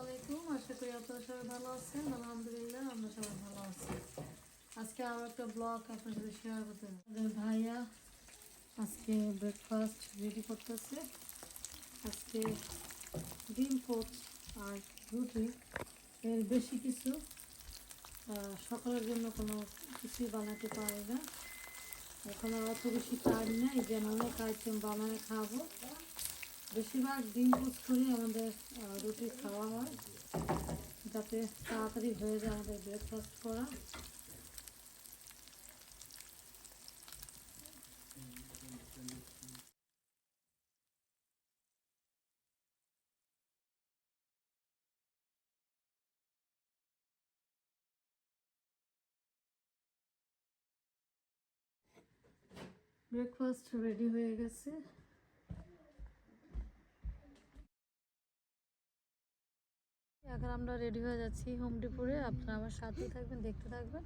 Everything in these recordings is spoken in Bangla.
আলাইকুম। সবাই ভালো আছেন। আলহামদুলিল্লাহ, আমরা সবাই ভালো আজকে আবার একটা আপনার ভাইয়া আজকে ব্রেকফাস্ট রেডি করতেছে। আজকে ডিম আর রুটি। এর বেশি কিছু সকালের জন্য কোনো কিছুই বানাতে পারি না। এখন অত বেশি টাইম নেই, যেন অনেক আইটেম বানায় খাব। বেশিরভাগ ডিম পোচ করে আমাদের রুটি খাওয়া হয়। যাতে তাড়াতাড়ি হয়ে যায় আমাদের ব্রেকফাস্ট করা। ব্রেকফাস্ট রেডি হয়ে গেছে। এখন আমরা রেডি হয়ে যাচ্ছি হোম ডিপুরে আপনারা আমার সাথে থাকবেন, দেখতে থাকবেন।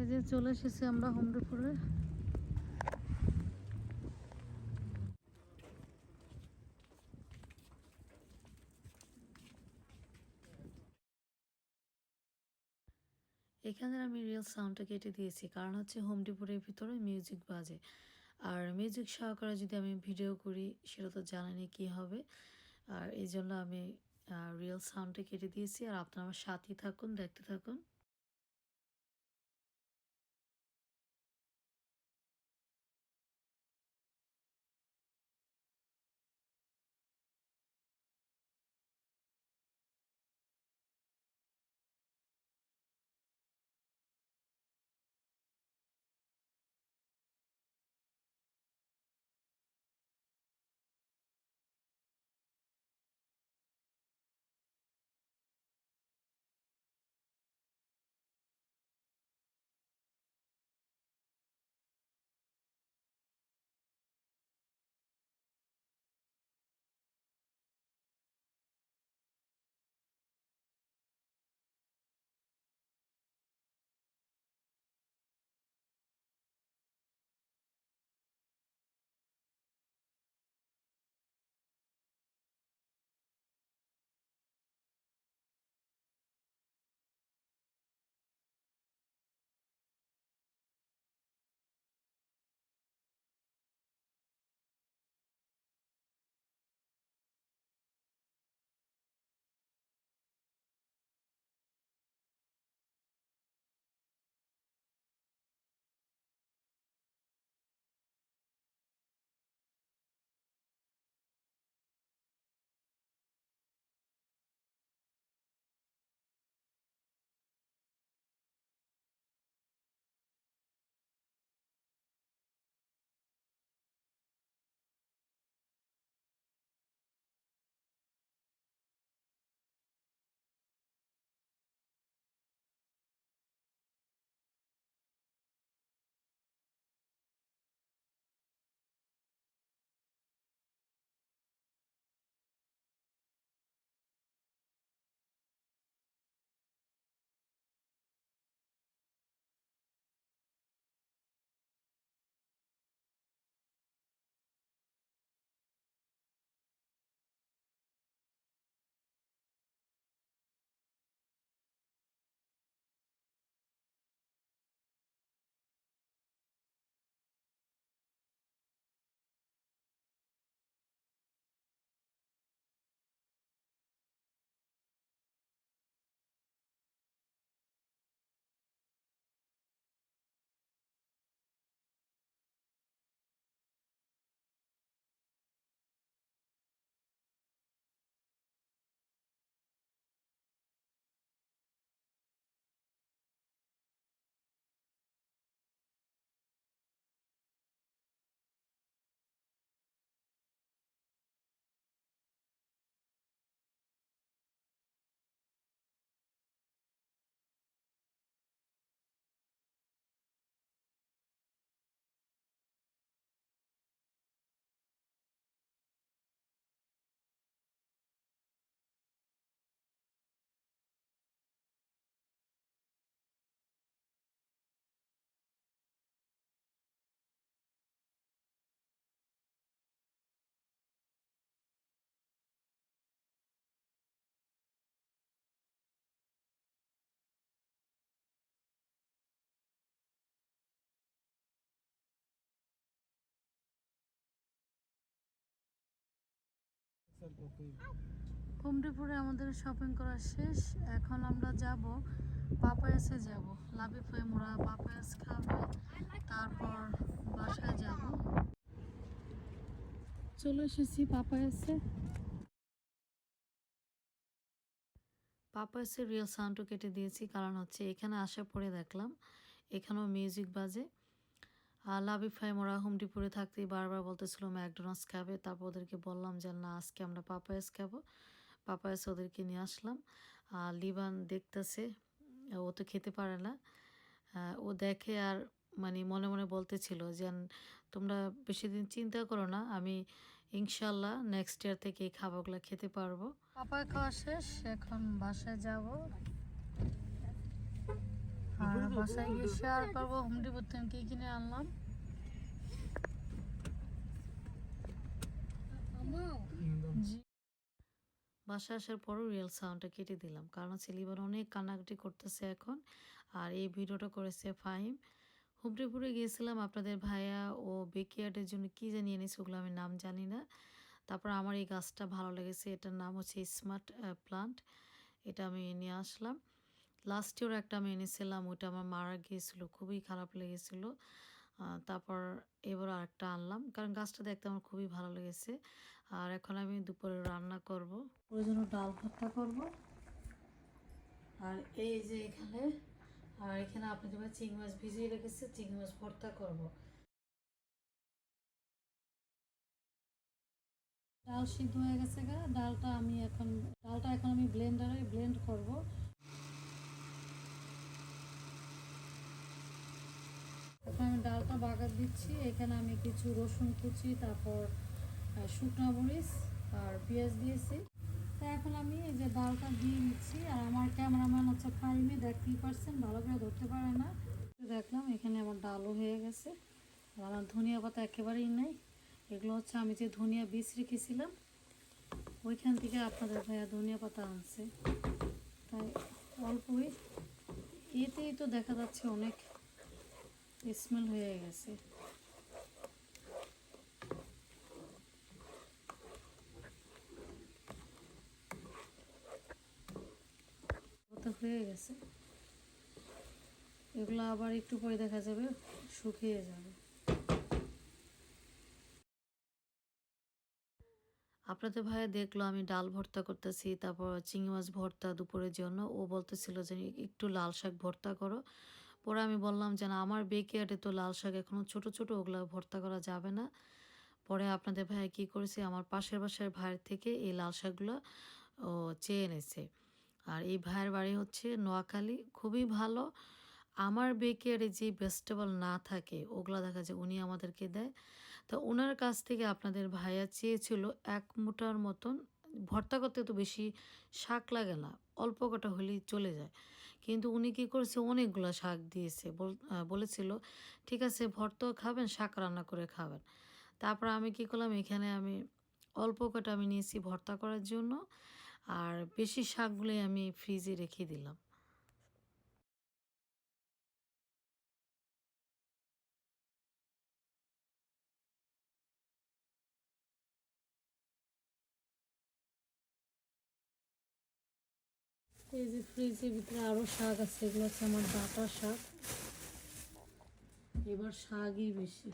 এই যে চলে এসেছি আমরা হোম ডিপোরে এখানে আমি রিয়েল সাউন্ডটা কেটে দিয়েছি। কারণ হচ্ছে হোম ডিপোরের ভিতরে মিউজিক বাজে। আর মিউজিক সহকারে যদি আমি ভিডিও করি, সেটা তো জানেনি কী হবে। আর এই জন্য আমি রিয়েল সাউন্ডটা কেটে দিয়েছি। আর আপনারা আমার সাথেই থাকুন, দেখতে থাকুন। কুমড়িপুরে আমাদের শপিং করা শেষ। এখন আমরা যাব পাপায়াসে যাব। লাবিব হয়ে মোরা পাপায়াস খাবে। তারপর বাসায় যাব। চলে এসেছি পাপায়াসে। পাপায়াসের রিয়েল সাউন্ডও কেটে দিয়েছি, কারণ হচ্ছে এখানে আসার পরে দেখলাম। এখানেও মিউজিক বাজে। লাবিব ভাই মোরা হুমডিপুরে থাকতেই বারবার বলতেছিল, ম্যাকডোনাল্ডস খাবে। তারপর ওদেরকে বললাম যে, না, আজকে আমরা পাপায়াস খাব। পাপায়াস ওদেরকে নিয়ে আসলাম। আর লিবান দেখতেছে, ও তো খেতে পারে না। ও দেখে আর মানে মনে মনে বলতেছিল যে, তোমরা বেশি দিন চিন্তা করো না, আমি ইনশাল্লাহ নেক্সট ইয়ার থেকে এই খাবারগুলো খেতে পারব। পাপায় খাওয়া শেষ, এখন বাসায় যাব। আর বাসায় গিয়ে শেয়ার করব। হুমডি বুদ্ধি কি কিনে আনলাম? জি। বাসা আসার পরও রিয়েল সাউন্ডটা কেটে দিলাম। কারণ হচ্ছে লিবান অনেক কান্নাকাটি করতেছে এখন। আর এই ভিডিওটা করেছে ফাহিম। হুবড়িপুরে গিয়েছিলাম আপনাদের ভাইয়া ও বেকিয়ার্ডের জন্য কী জানি এনেছে ওগুলো আমি নাম জানি না। তারপর আমার এই গাছটা ভালো লেগেছে। এটার নাম হচ্ছে স্মার্ট প্লান্ট এটা আমি নিয়ে আসলাম। লাস্ট ইয়ার একটা আমি এনেছিলাম, ওইটা আমার মারা গিয়েছিল, খুবই খারাপ লেগেছিল। তারপর এবার আরেকটা আনলাম, কারণ গাছটা দেখতে আমার খুবই ভালো লেগেছে। আর এখন আমি দুপুরে রান্না করব। ওই জন্য ডাল ভর্তা করব। আর এই যে এখানে, আর এখানে আপনাদের ভাই চিংড়ি মাছ ভিজিয়ে রেখেছে, চিংড়ি মাছ ভর্তা করব। ডাল সিদ্ধ হয়ে গেছে গা, ডালটা আমি এখন, ডালটা এখন আমি ব্লেন্ডারে ব্লেন্ড করব। এখন আমি ডালটা বাগার দিচ্ছি। এখানে আমি কিছু রসুন কুচি, তারপর শুকনো মরিচ আর পেঁয়াজ দিয়েছি। তা এখন আমি এই যে ডালটা দিয়ে নিচ্ছি আর আমার ক্যামেরাম্যান হচ্ছে ফাইমে দেখতেই পারছেন ভালো করে ধরতে পারে না। দেখলাম এখানে আমার ডালও হয়ে গেছে। আমার ধনিয়া পাতা একেবারেই নেই। এগুলো হচ্ছে আমি যে ধনিয়া বীজ রেখেছিলাম, ওইখান থেকে আপনাদের ভাইয়া ধনিয়া পাতা আনছে। তাই অল্পই, এতেই তো দেখা যাচ্ছে অনেক স্মেল হয়ে গেছে। হয়ে গেছে। এগুলো আবার একটু পরে দেখা যাবে, শুকিয়ে যাবে। আপনাদের ভাইয়া দেখল, আমি ডাল ভর্তা করতেছি, তারপর চিংড়ি মাছ ভর্তা দুপুরের জন্য। ও বলতেছিল যে, একটু লাল শাক ভর্তা করো। পরে আমি বললাম যে, না, আমার বেকিয়ার্ডে তো লাল শাক এখনও ছোট ছোট, ওগুলো ভর্তা করা যাবে না। পরে আপনাদের ভাই কী করেছে, আমার পাশের বাসার ভাইয়ের থেকে এই লাল শাকগুলো ও চেয়ে এনেছে। আর এই ভাইয়ের বাড়ি হচ্ছে নোয়াখালী, খুবই ভালো। আমার বেকিয়ারে যে ভেজিটেবল না থাকে, ওগুলা দেখা যায় উনি আমাদেরকে দেয়। তো ওনার কাছ থেকে আপনাদের ভাইয়া চেয়েছিল এক মুঠার মতন, ভর্তা করতে তো বেশি শাক লাগে না, অল্প কটা হলেই চলে যায়। কিন্তু উনি কী করেছে? অনেকগুলো শাক দিয়েছে। বলেছিল, ঠিক আছে ভর্তাও খাবেন, শাক রান্না করে খাবেন। তারপর আমি কী করলাম, এখানে আমি অল্প কটা আমি নিয়েছি ভর্তা করার জন্য, আর বেশি শাকগুলোই আমি ফ্রিজে রেখে দিলাম। এই যে ফ্রিজের ভিতরে আরও শাক আছে, এগুলো হচ্ছে আমার ডাটা শাক। এবার শাকই বেশি।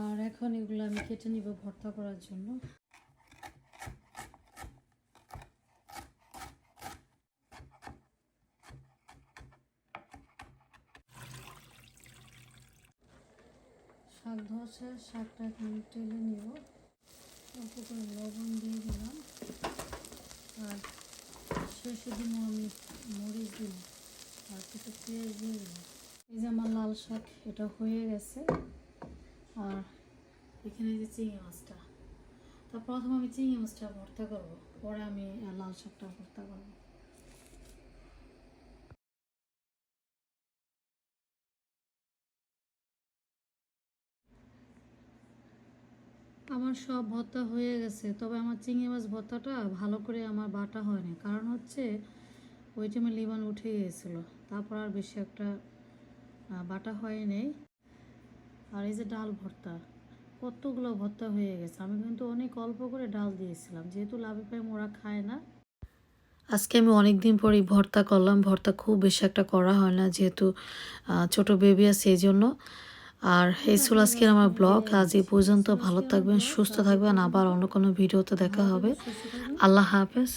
আর এখন এগুলো আমি কেটে নিব ভর্তা করার জন্য। শাক ধোয়া শাকটা এখন টেলে নিব। অল্প লবণ দিয়ে দিলাম। আর শেষে দিন আমি মরিচ দিলাম। আর কিছু পেঁয়াজ দিয়ে দিলাম। এই যে আমার লাল শাক, এটা হয়ে গেছে। আর এখানে যে চিংড়ি মাছটা। তা প্রথম আমি চিংড়ি মাছটা ভর্তা করব, পরে আমি লাল শাকটা ভর্তা করব। আমার সব ভর্তা হয়ে গেছে। তবে আমার চিংড়ি মাছ ভর্তাটা ভালো করে আমার বাটা হয়নি। কারণ হচ্ছে ওই টাইমে লিবান উঠে গিয়েছিল। তারপর আর বেশি একটা বাটা হয়নি আর এই যে ডাল ভর্তা, কতগুলো ভর্তা হয়ে গেছে। আমি কিন্তু অনেক অল্প করে ডাল দিয়েছিলাম। যেহেতু লাভে ওরা খায় না। আজকে আমি অনেক দিন পরই ভর্তা করলাম। ভর্তা খুব বেশি একটা করা হয় না, যেহেতু ছোট বেবি আছে এই জন্য আর এই ছিল আজকের আমার ব্লগ। আজ এই পর্যন্ত ভালো থাকবেন, সুস্থ থাকবেন। আবার অন্য কোনো ভিডিওতে দেখা হবে। আল্লাহ হাফেজ।